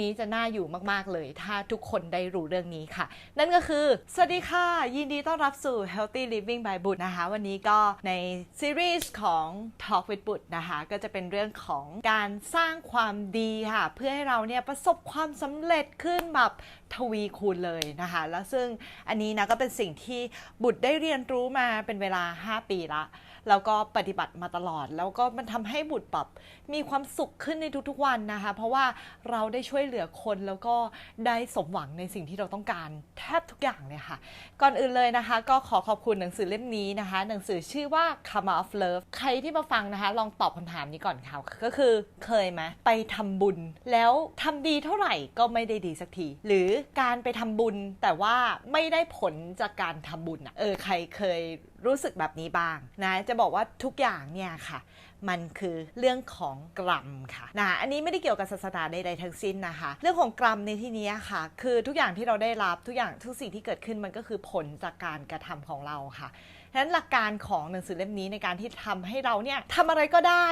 นี้จะน่าอยู่มาก ๆ เลย ถ้าทุกคนได้รู้เรื่องนี้ค่ะ นั่นก็คือ สวัสดีค่ะ ยินดีต้อนรับสู่ Healthy Living by บุตรนะคะ วันนี้ก็ในซีรีส์ของ Talk with บุตรนะคะ ก็จะเป็นเรื่องของการสร้างความดีค่ะ เพื่อให้เราเนี่ยประสบความสำเร็จขึ้นแบบทวีคูณเลยนะคะ แล้วซึ่งอันนี้นะก็เป็นสิ่งที่บุตรได้เรียนรู้มาเป็นเวลา 5 ปีละ แล้วก็ปฏิบัติมาตลอด แล้วก็มันทำให้บุตรปรับมีความสุขขึ้นในทุกๆวันนะคะ เพราะว่าเราได้ช่วยเหลือคนแล้วก็ได้สมหวังในสิ่งที่เราต้องการแทบทุกอย่างเลยค่ะ ก่อนอื่นเลยนะคะ ก็ขอขอบคุณหนังสือเล่มนี้นะคะ หนังสือชื่อว่า Karma of Love ใครที่มาฟังนะคะ ลองตอบคำถามนี้ก่อนค่ะ ก็คือเคยไหมไปทำบุญ แล้วทำดีเท่าไหร่ก็ไม่ได้ดีสักที หรือการไปทำบุญแต่ว่าไม่ได้ผลจากการทำบุญอะเออใครเคยรู้สึกแบบนี้บ้างนะจะบอกว่าทุกอย่างเนี่ยค่ะ มันคือเรื่องของกรรมค่ะนะอันนี้ไม่ได้เกี่ยวกับศาสนาใดๆทั้งสิ้นนะคะ เรื่องของกรรมในที่นี้ค่ะ คือทุกอย่างที่เราได้รับทุกอย่างทุกสิ่งที่เกิดขึ้นมันก็คือผลจากการกระทำของเราค่ะ ฉะนั้นหลักการของหนังสือเล่มนี้ในการที่ทำให้เราเนี่ยทำอะไรก็ได้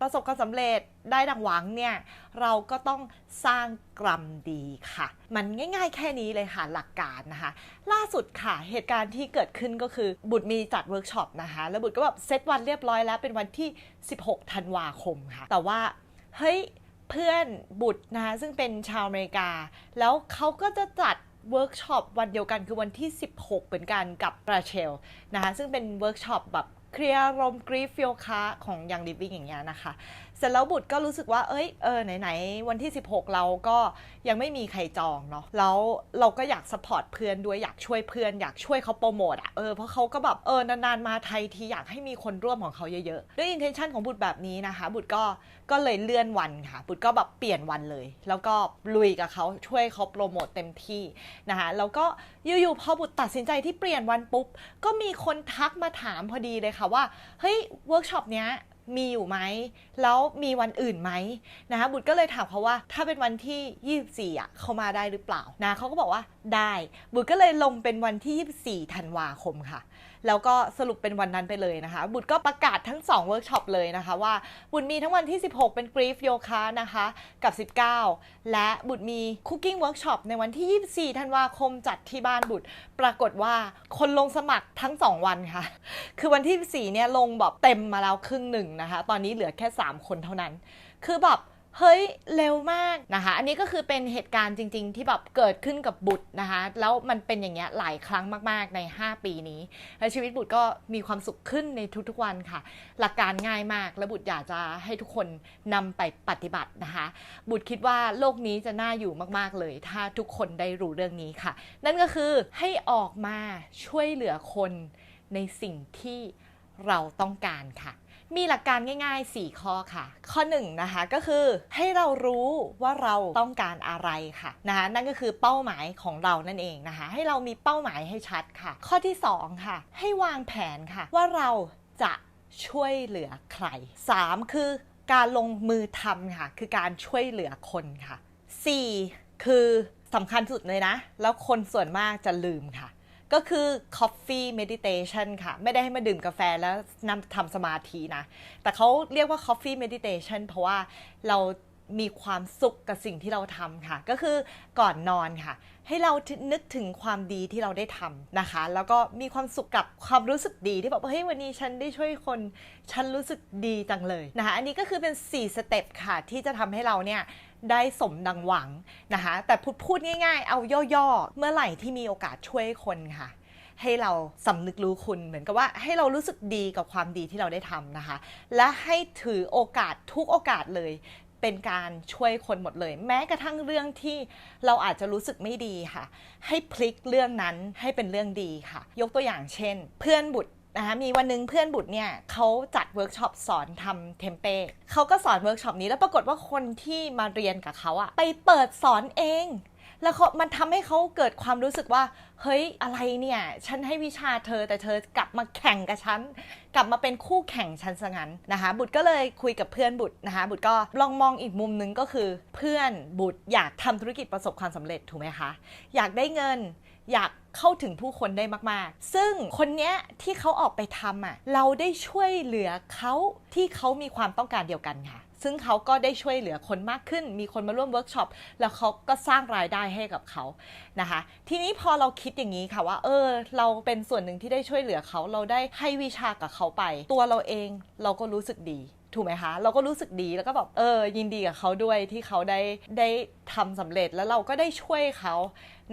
ประสบความสำเร็จได้ดังหวังเนี่ยเราก็ต้องสร้างกรรมดีค่ะ มันง่ายๆแค่นี้เลยค่ะหลักการนะคะ ล่าสุดค่ะเหตุการณ์ที่เกิดขึ้นก็คือบุตรมีจัดเวิร์กช็อปนะคะ แล้วบุตรก็แบบเซตวันเรียบร้อยแล้วเป็นวันที่ 16 ธันวาคมค่ะ แต่ว่าเฮ้ยเพื่อนบุตรนะคะซึ่งเป็นชาวอเมริกา แล้วเขาก็จะจัด เวิร์กช็อปวันเดียวกันคือวันที่ 16 เหมือนกันกับราเชลนะคะซึ่งเป็นเวิร์กช็อปแบบเคลียร์รมกรีฟโยคะของยังลิฟวิ่งอย่างเงี้ยนะคะ เสร็จแล้วบุตรก็รู้สึกว่า เอ้ย เออ ไหน ๆ วันที่ 16 เราก็ยังไม่มีใครจองเนาะ แล้วเราก็อยากสปอร์ตเพื่อนด้วย อยากช่วยเพื่อน อยากช่วยเขาโปรโมทอะเออ เพราะเขาก็แบบ เออ นาน ๆ มาไทยทีอยากให้มีคนร่วมของเขาเยอะๆ ด้วย intention ของบุตรแบบนี้นะคะ บุตรก็ ก็เลยเลื่อนวันค่ะ บุตรก็แบบเปลี่ยนวันเลย แล้วก็ลุยกับเขาช่วยเขาโปรโมทเต็มที่นะคะ แล้วก็อยู่ๆ พอบุตรตัดสินใจที่เปลี่ยนวันปุ๊บ ก็มีคนทักมาถามพอดีเลยค่ะว่า เฮ้ย เวิร์กช็อปเนี้ย มีอยู่ไหม แล้วมีวันอื่นไหมนะคะบุตรก็เลยถามเขาว่า ถ้าเป็นวันที่ 24อะเขามาได้หรือเปล่านะเขาก็บอกว่าได้ บุตรก็เลยลงเป็นวันที่ 24ธันวาคมค่ะแล้วก็สรุปเป็นวันนั้นไปเลยนะคะ บุตรก็ประกาศทั้ง 2 เวิร์กช็อปเลยนะคะว่า บุตรมีทั้งวันที่ 16 เป็นกรีฟโยคะนะคะ กับ 19 และบุตรมีคุกกิ้งเวิร์กช็อปในวันที่ 24 ธันวาคมจัดที่บ้านบุตร ปรากฏว่าคนลงสมัครทั้ง 2 วันค่ะ คือวันที่4เนี่ยลงแบบเต็มมาแล้วครึ่งหนึ่งนะคะ ตอนนี้เหลือแค่ 3 คนเท่านั้น คือแบบ เฮ้ยเร็วมากนะคะ อันนี้ก็คือเป็นเหตุการณ์จริง ๆ ที่แบบเกิดขึ้นกับบุตรนะคะ แล้วมันเป็นอย่างเงี้ยหลายครั้งมากๆใน 5 ปีนี้และชีวิตบุตรก็มีความสุขขึ้นในทุกๆวันค่ะ หลักการง่ายมากและบุตรอยากจะให้ทุกคนนำไปปฏิบัตินะคะ บุตรคิดว่าโลกนี้จะน่าอยู่มากๆเลย ถ้าทุกคนได้รู้เรื่องนี้ค่ะ นั่นก็คือให้ออกมาช่วยเหลือคนในสิ่งที่เราต้องการค่ะ มีหลักการง่ายๆ 4 ข้อค่ะ ข้อ1นนะคะก็คือให้เรารู้ว่าเราต้องการอะไรค่ะนะคะนั่นก็คือเป้าหมายของเรานั่นเองนะคะ ให้เรามีเป้าหมายให้ชัดค่ะ ข้อที่ 2 ค่ะ ให้วางแผนค่ะ ว่าเราจะช่วยเหลือใคร 3 คือการลงมือทำค่ะ คือการช่วยเหลือคนค่ะ 4 คือสำคัญสุดเลยนะ แล้วคนส่วนมากจะลืมค่ะ ก็คือ coffee meditation ค่ะ ไม่ได้ให้มาดื่มกาแฟแล้วนำทำสมาธินะ แต่เขาเรียกว่า coffee meditation เพราะว่าเรามีความสุขกับสิ่งที่เราทำค่ะ ก็คือก่อนนอนค่ะ ให้เรานึกถึงความดีที่เราได้ทำนะคะ แล้วก็มีความสุขกับความรู้สึกดีที่บอกว่าเฮ้ยวันนี้ฉันได้ช่วยคน ฉันรู้สึกดีจังเลยนะคะ อันนี้ก็คือเป็น 4 สเต็ปค่ะ ที่จะทำให้เราเนี่ย ได้สมดังหวังนะคะแต่พูดพูดง่ายๆ เอาย่อๆ เมื่อไหร่ที่มีโอกาสช่วยคนค่ะ ให้เราสำนึกรู้คุณเหมือนกับว่าให้เรารู้สึกดีกับความดีที่เราได้ทำนะคะ และให้ถือโอกาสทุกโอกาสเลยเป็นการช่วยคนหมดเลย แม้กระทั่งเรื่องที่เราอาจจะรู้สึกไม่ดีค่ะ ให้พลิกเรื่องนั้นให้เป็นเรื่องดีค่ะ ยกตัวอย่างเช่น เพื่อนบุตร นะคะมีวันหนึงเพื่อนบุตรเนี่ยเขาจัดเวิร์กช็อปสอนทำเทมเป้เขาก็สอนเวิร์กช็อปนี้แล้วปรากฏว่าคนที่มาเรียนกับเขาอะไปเปิดสอนเอง แล้วเขามันทำให้เขาเกิดความรู้สึกว่า เฮ้ยอะไรเนี่ย ฉันให้วิชาเธอแต่เธอกลับมาแข่งกับฉันกลับมาเป็นคู่แข่งฉันซะงั้นนะคะ บุตรก็เลยคุยกับเพื่อนบุตรนะคะ บุตรก็ลองมองอีกมุมหนึงก็คือ เพื่อนบุตรอยากทำธุรกิจประสบความสำเร็จถูกไหมคะอยากได้เงิน อยากเข้าถึงผู้คนได้มาก ๆ ซึ่งคนเนี้ยที่เขาออกไปทำอะ เราได้ช่วยเหลือเขาที่เขามีความต้องการเดียวกันค่ะ ซึ่งเขาก็ได้ช่วยเหลือคนมากขึ้น มีคนมาร่วมเวิร์กช็อป แล้วเขาก็สร้างรายได้ให้กับเขานะคะ ทีนี้พอเราคิดอย่างนี้ค่ะว่า เออ เราเป็นส่วนหนึ่งที่ได้ช่วยเหลือเขา เราได้ให้วิชากับเขาไป ตัวเราเองเราก็รู้สึกดีถูกไหมคะ เราก็รู้สึกดีแล้วก็แบบเออ ยินดีกับเขาด้วยที่เขาได้ได้ทำสำเร็จแล้วเราก็ได้ช่วยเขา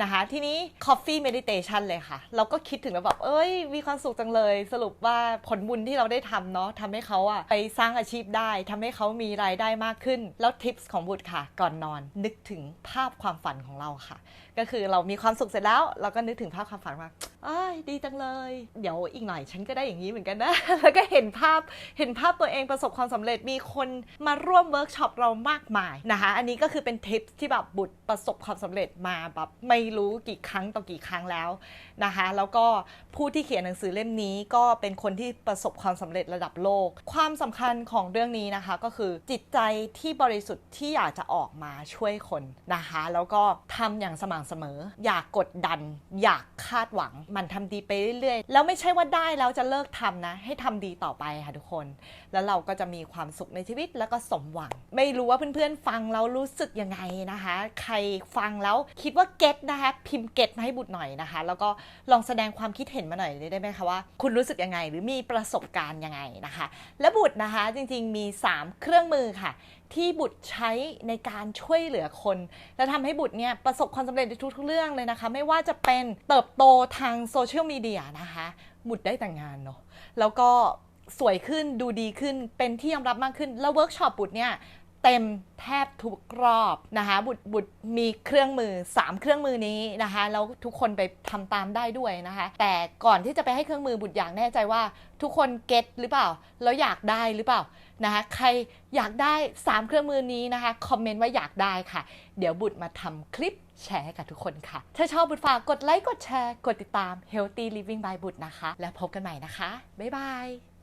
นะคะทีนี้ coffee meditation เลยค่ะ เราก็คิดถึงแล้วแบบ เอ้ย มีความสุขจังเลย สรุปว่าผลบุญที่เราได้ทำเนาะทำให้เขาอะไปสร้างอาชีพได้ทำให้เขามีรายได้มากขึ้น แล้วทิปส์ของบุตรค่ะ ก่อนนอน นึกถึงภาพความฝันของเราค่ะ ก็คือเรามีความสุขเสร็จแล้ว เราก็นึกถึงภาพความฝันว่าอ้ยดีจังเลย เดี๋ยวอีกหน่อยฉันก็ได้อย่างนี้เหมือนกันนะ แล้วก็เห็นภาพเห็นภาพตัวเองประสบความสำเร็จมีคนมาร่วมเวิร์กช็อปเรามากมายนะคะ อันนี้ก็คือเป็นทิปที่แบบบุตรประสบความสำเร็จมาแบบไม่รู้กี่ครั้งต่อกี่ครั้งแล้วนะคะ แล้วก็ผู้ที่เขียนหนังสือเล่มนี้ก็เป็นคนที่ประสบความสำเร็จระดับโลก ความสำคัญของเรื่องนี้นะคะ ก็คือจิตใจที่บริสุทธิ์ที่อยากจะออกมาช่วยคนนะคะ แล้วก็ทำอย่างสม่ำเสมอ อยากกดดัน อยากคาดหวัง มันทำดีไปเรื่อยๆ แล้วไม่ใช่ว่าได้แล้วจะเลิกทำนะ ให้ทำดีต่อไปค่ะทุกคน แล้วเราก็จะมีความสุขในชีวิตแล้วก็สมหวัง ไม่รู้ว่าเพื่อนๆฟังแล้วรู้สึกยังไงนะคะ ใครฟังแล้วคิดว่าเก็ตนะคะพิมพ์เก็ตมาให้บุตรหน่อยนะคะ แล้วก็ลองแสดงความคิดเห็นมาหน่อยได้ไหมคะว่า คุณรู้สึกยังไงหรือมีประสบการณ์ยังไงนะคะ และบุตรนะคะจริงๆมี 3 เครื่องมือค่ะ ที่บุตรใช้ในการช่วยเหลือคน และทำให้บุตรเนี่ยประสบความสำเร็จในทุกๆเรื่องเลยนะคะ ไม่ว่าจะเป็นเติบโตทางโซเชียลมีเดียนะคะบุตรได้แต่งงานเนาะแล้วก็สวยขึ้นดูดีขึ้นเป็นที่ยอมรับมากขึ้น แล้วเวิร์กช็อปบุตรเนี่ย เต็มแทบทุกรอบนะคะบุตรบุตรมีเครื่องมือ 3 เครื่องมือนี้นะคะแล้วทุกคนไปทำตามได้ด้วยนะคะ แต่ก่อนที่จะไปให้เครื่องมือบุตรอย่ากแน่ใจว่า ทุกคนเก็ตหรือเปล่า แล้วอยากได้หรือเปล่านะคะใครอยากได้ 3 เครื่องมือนี้นะคะคอมเมนต์ว่าอยากได้ค่ะ เดี๋ยวบุตรมาทำคลิปแชร์ให้กับทุกคนค่ะ ถ้าชอบบุตรฝากกดไลค์กดแชร์ กดติดตาม Healthy Living by บุตรนะคะ แล้วพบกันใหม่นะคะ บ๊ายบาย